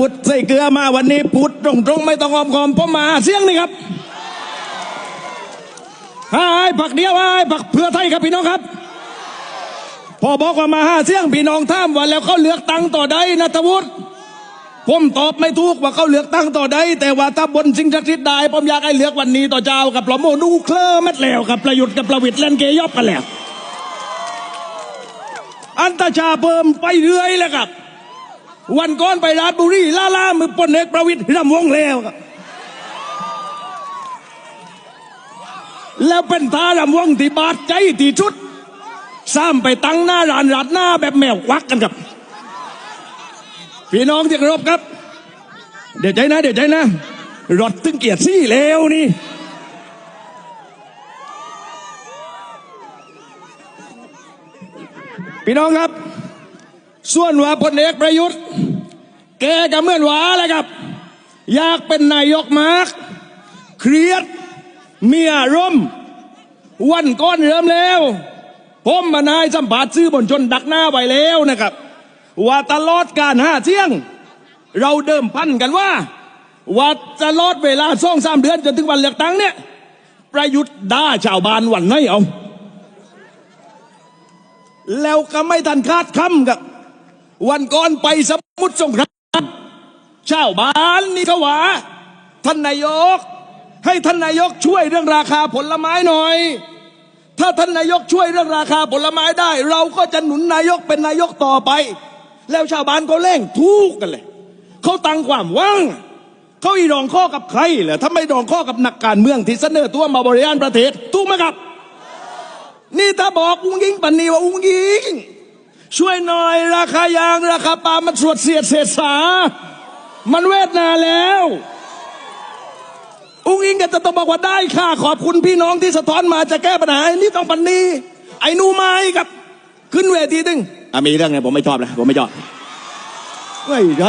พุดใส่เกลือมาวันนี้พุดตรงๆไม่ต้องออมคอมเพราะมาเสียงนี่ครับไอ้ผักเดียวไอ้ผักเพื่อไทยครับพี่น้องครับ พอบอกว่ามาห้าเสียงพี่น้องท่ามว่าแล้วเขาเลือกตั้งต่อใดนัทวุฒิผมตอบไม่ถูกว่าเขาเลือกตั้งต่อใดแต่ว่าถ้าบนสิ่งศักดิ์สิทธิ์ได้ผมอยากให้เลือกวันนี้ต่อเจ้ากับประโมนูเคลอร์แมดแล้วกับประยุทธ์กับประวิตรเล่นเกยอบกันแล้วอันตชาเพิ่มไปเรื่อยแล้วครับ วันก่อนไปราชบุรีล่าล่ามือปนเอกประวิตรรำวงแล้วครับแล้วเป็นท่ารำวงที่บาดใจที่ชุดซ้ำไปตั้งหน้าร้านรัดหน้าแบบแมวควักกันครับ พี่น้องที่เคารพครับ เดี๋ยวใจนะ เดี๋ยวใจนะรถตึงเกียรติซี่แล้วนี่ พี่น้องครับ ส่วนว่าพลเอกประยุทธ์ แกก็เมื่อนหวาแหละครับ อยากเป็นนายกมากเครียด เมียร่มณ์วันก้อนเริ่มแล้ว ผมมานายสัมผัสซื้อบนชนดักหน้าไว้แล้วนะครับ ว่าตลอดการห้าเที่ยง เราเดิมพันกันว่า ว่าตลอดเวลาสองสามเดือนจนถึงวันเลือกตั้งเนี่ย ประยุทธ์ด่าชาวบ้านวันไหนเอา แล้วก็ไม่ทันคาดคำกับ วันก่อนไปสมุทรสงครามชาวบ้านนี่ขว่า ท่านนายก ให้ท่านนายกช่วยเรื่องราคาผลไม้หน่อย ถ้าท่านนายกช่วยเรื่องราคาผลไม้ได้ เราก็จะหนุนนายกเป็นนายกต่อไป แล้วชาวบ้านก็เร่งทุกกันเลยเขาตังความว่างเขาอีรองข้อกับใครเหรอถ้าไม่รองข้อกับนักการเมืองที่เสนอตัวมาบริหารประเทศถูกไหมครับ นี่ถ้าบอกอุ้งยิงปันนีว่าอุ้งยิง ช่วยหน่อยราคายางราคาปาล์มมันสวดเสียดเศษสา มันเวทนาแล้ว อุ้งอิงก็จะต้องบอกว่าได้ค่ะ ขอบคุณพี่น้องที่สะท้อนมาจะแก้ปัญหาไอ้นี่ต้องปันนีไอ้หนูไม้ครับ ขึ้นเวทีตึงอะมีเรื่องไงผมไม่ชอบเลยผมไม่ชอบไม่ไร